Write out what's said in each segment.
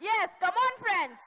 Yes, come on, friends.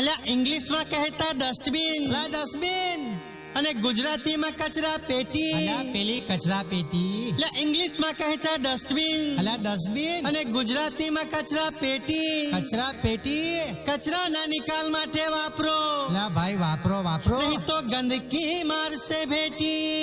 અલ્યા ઇંગ્લિશમાં કહેતા ડસ્ટબિન ડસ્ટબિન અને ગુજરાતીમાં કચરા પેટી. પેલી કચરા પેટી. ઇંગ્લિશમાં કહેતા ડસ્ટબિન અલા ડસ્ટબિન અને ગુજરાતીમાં કચરા પેટી. કચરા પેટી. કચરાના નિકાલ માટે વાપરો. લા ભાઈ વાપરો વાપરો. નહીં તો ગંદકી મારશે ભેટી.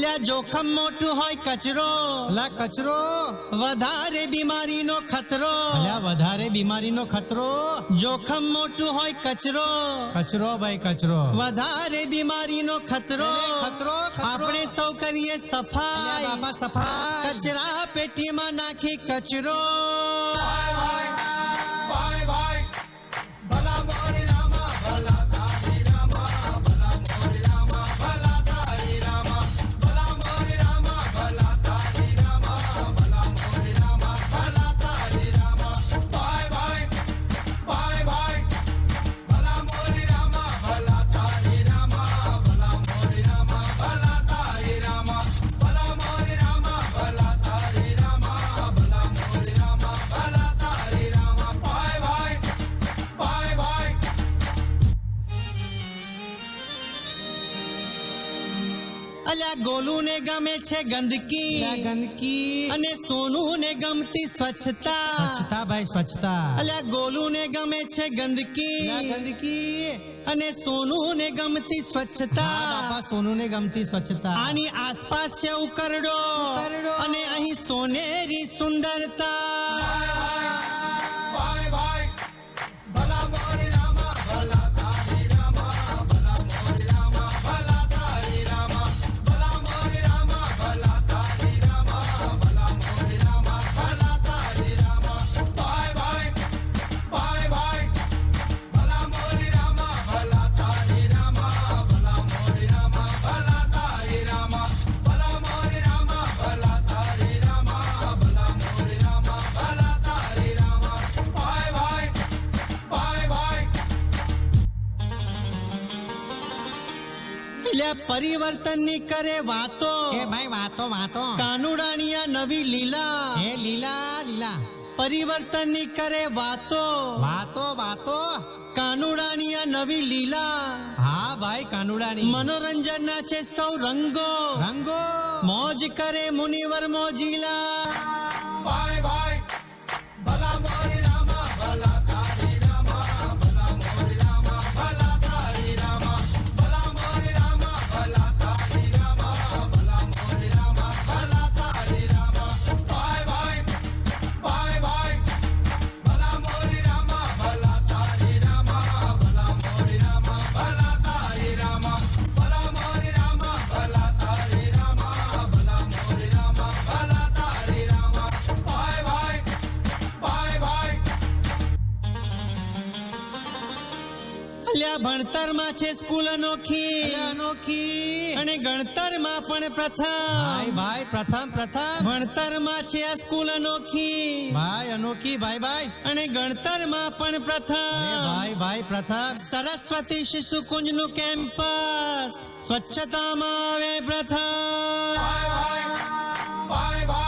અલ્યા જોખમ મોટું હોય કચરો. અલ્યા કચરો. વધારે બીમારીનો ખતરો. અલ્યા વધારે બીમારીનો ખતરો? જોખમ મોટું હોય કચરો. કચરો ભાઈ કચરો. વધારે બીમારીનો ખતરો. ખતરો, ખતરો. આપણે સૌ કરીએ સફાઈ બાપા સફાઈ. કચરા પેટીમાં નાખી કચરો. અલ્યા ગોલું ને ગમે છે ગંદકી ગંદકી. અને સોનું ને ગમતી સ્વચ્છતા. સ્વચ્છતા ભાઈ સ્વચ્છતા. અલ્યા ગોલું ને ગમે છે ગંદકી ગંદકી. અને સોનું ને ગમતી સ્વચ્છતા. સોનું ને ગમતી સ્વચ્છતા. આની આસપાસ છે ઉકરડો. અને અહીં સોનેરી સુંદરતા. એટલે પરિવર્તનની કરે વાતો. એ ભાઈ વાતો વાતો. કાનુડાણીયા નવી લીલા. હે લીલા લીલા. પરિવર્તનની કરે વાતો. વાતો વાતો. કાનુડાની આ નવી લીલા. હા ભાઈ કાનુડાની મનોરંજન ના છે સૌ રંગો. રંગો. મોજ કરે મુનિવર મોજીલા. ભાઈ ભાઈ. છોકરા ભણતરમાં છે સ્કૂલ અનોખી. અનોખી. અને ગણતરમાં પણ પ્રથમ. ભાઈ પ્રથમ પ્રથમ. ભણતરમાં છે આ સ્કૂલ અનોખી. ભાઈ અનોખી ભાઈ ભાઈ. અને ગણતરમાં પણ પ્રથમ. ભાઈ ભાઈ પ્રથમ. સરસ્વતી શિશુ કુંજનું કેમ્પસ. સ્વચ્છતામાં આવે પ્રથમ. ભાઈ ભાઈ ભાઈ.